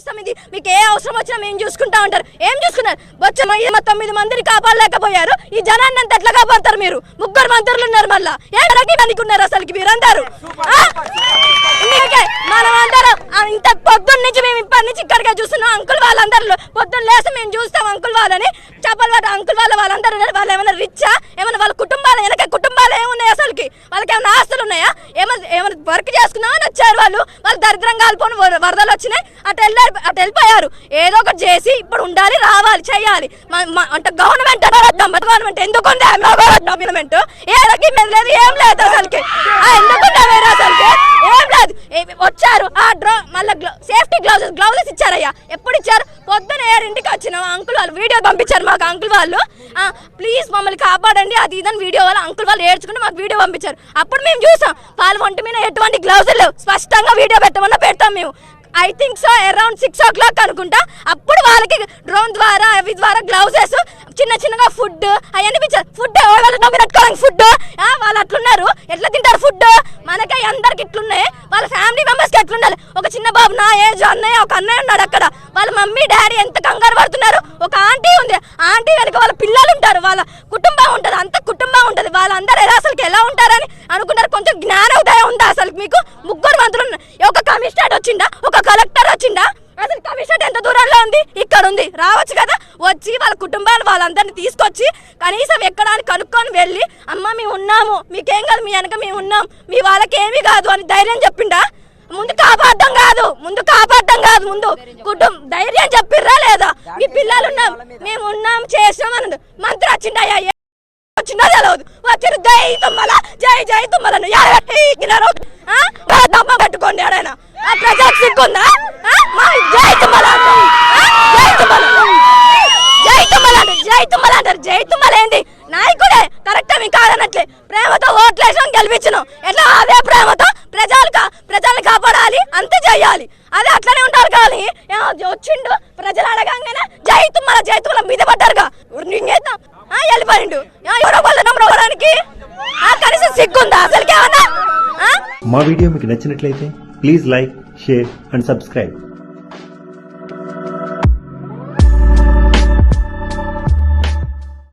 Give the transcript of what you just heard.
ఇస్తాం. ఇది మీకు ఏ అవసరం వచ్చినా మేము చూసుకుంటా ఉంటారు. ఏం చూసుకున్నారు? బొచ్చ మా తొమ్మిది మందిని కాపాడలేకపోయారు. ఈ జనాన్ని అంత ఎట్లా కాపాడతారు మీరు? ముగ్గురు మంత్రులు ఉన్నారు మళ్ళా. ఏ రకీ ఉన్నారు అసలుకి మీరందరూ? మనం అందరం ఇంత పొద్దున్న నుంచి మేము ఇప్పటి నుంచి ఇక్కడికే చూస్తున్నాం. అంకుల్ వాళ్ళందరూ పొద్దున్న లేసి మేము చూస్తాం అంకుల్ వాళ్ళని. చెప్పలు వాళ్ళ అంకుల్ వాళ్ళ వాళ్ళందరూ. వాళ్ళు ఏమైనా రిచ్చా ఏమైనా వాళ్ళ కుటుంబాలు వెనక కుటుంబాలు ఏమున్నాయి? ముసలికి వాళ్ళకి ఏమైనా ఆస్తులు ఉన్నాయా? ఏమైనా ఏమైనా వర్క్ చేసుకున్నామని వచ్చారు వాళ్ళు? వాళ్ళు దరిద్రం కాలిపోని వరదలు వచ్చినాయి. అటు వెళ్ళారు అటు వెళ్ళిపోయారు. ఏదో ఒకటి చేసి ఇప్పుడు ఉండాలి రావాలి చేయాలి. అంటే గవర్నమెంట్ గవర్నమెంట్ ఎందుకు ఉంది? గవర్నమెంట్ ఏ రకం లేదు ఏం లేదు అసలుకి. ఎందుకు అసలుకి? ఏం లేదు. వచ్చారు ఆ డ్రో మళ్ళీ సేఫ్ గ్లౌజెస్ గ్లౌజెస్ ఇచ్చారయ్యా. ఎప్పుడు ఇచ్చారు? పొద్దున ఏడింటికి వచ్చిన. అంకుల్ వాళ్ళు వీడియో పంపించారు మాకు అంకుల్ వాళ్ళు. ప్లీజ్ మమ్మల్ని కాపాడండి. అది ఇదని వీడియో వాళ్ళు అంకుల్ వాళ్ళు ఏడ్చుకుంటే మాకు వీడియో పంపించారు. అప్పుడు మేము చూసాం. వాళ్ళ వంట మీద ఎటువంటి గ్లౌజులు లేవు. స్పష్టంగా వీడియో పెట్టమన్నా పెడతాం మేము. I think so around six o'clock అనుకుంటా. అప్పుడు వాళ్ళకి డ్రోన్ ద్వారా అవి ద్వారా గ్లౌజెస్ చిన్న చిన్నగా ఫుడ్ అవన్నీ పిచ్చారు ఫుడ్ వాళ్ళు పెట్టుకోవడానికి ఫుడ్ వాళ్ళు అట్లున్నారు. ఎట్లా తింటారు ఫుడ్ మనకి అందరికి ఇట్లున్నాయి. వాళ్ళ ఫ్యామిలీ మెంబర్స్ ఎట్లుండాలి ఒక చిన్న బాబు నా ఏజ్ అన్నయ్య ఒక అన్నయ్య ఉన్నాడు అక్కడ. వాళ్ళ మమ్మీ డాడీ ఎంత కంగారు పడుతున్నారు? ఒక ఆంటీ ఉంది. ఆంటీ వెనక వాళ్ళ పిల్లలు ఉంటారు. వాళ్ళ కుటుంబం ఉంటుంది. అంత కుటుంబం ఉంటుంది. వాళ్ళందరూ ఎలా అసలుకి ఎలా ఉంటారని అనుకుంటారు కొంచెం జ్ఞానోదయం ఉందా అసలు మీకు? ముగ్గురు మంత్రులు ఒక కమిషనర్ వచ్చిందా ఒక కలెక్టర్ వచ్చిందా అసలు కమిషనర్ ఎంత దూరంలో ఉంది? ఇక్కడ ఉంది. రావచ్చు కదా? వచ్చి వాళ్ళ కుటుంబాలు వాళ్ళందరినీ తీసుకొచ్చి కనీసం ఎక్కడ అని కనుక్కొని వెళ్ళి అమ్మ మేము ఉన్నాము. మీకేం కాదు? మీ వెనక మేము ఉన్నాం. మీ వాళ్ళకి ఏమీ కాదు అని ధైర్యం చెప్పిండా ముందు కాపాడడం కాదు ముందు కాపాడడం కాదు ముందు కుటుంబం ధైర్యం చెప్పిర్రా లేదా? మీ పిల్లలు ఉన్నాం మేము ఉన్నాం చేసాం అన్నది. మంత్రి వచ్చిండయ్యా వచ్చిందో తెలియదు వచ్చారు జై తుమ్మల జై జై తుమ్మలను. ఎడగట్టినారు దమ్మ పట్టుకోండి ఎవడైనా ఆ ప్రజలకు సిగ్గుందా? మా జై తుమ్మల? జై తుమ్మల జై తుమ్మల జై తుమ్మల అంటారు. జై తుమ్మల ఏంది? నాయకుడే. కరెక్ట్ మీకు కాదనట్లే ప్రేమతో ఓట్లేసాం గెలిపించినాం. ఎట్లా? అదే ప్రేమతో ప్రజలు ప్రజల్ని కాపాడాలి అంతే చేయాలి. అది అట్లనే ఉంటారు కానీ. వచ్చిండు ప్రజలు అడగంగానే జైతు మన జై తుమ్మల మీద పడ్డారుగా. ఇంకేద్దాం వెళ్ళిపోయిండు. ఆ, ఎవరో వాళ్ళ నమ్మడం కనీసం సిగ్గుందా? అసలుకి మా వీడియో మీకు నచ్చినట్లయితే please like share and subscribe.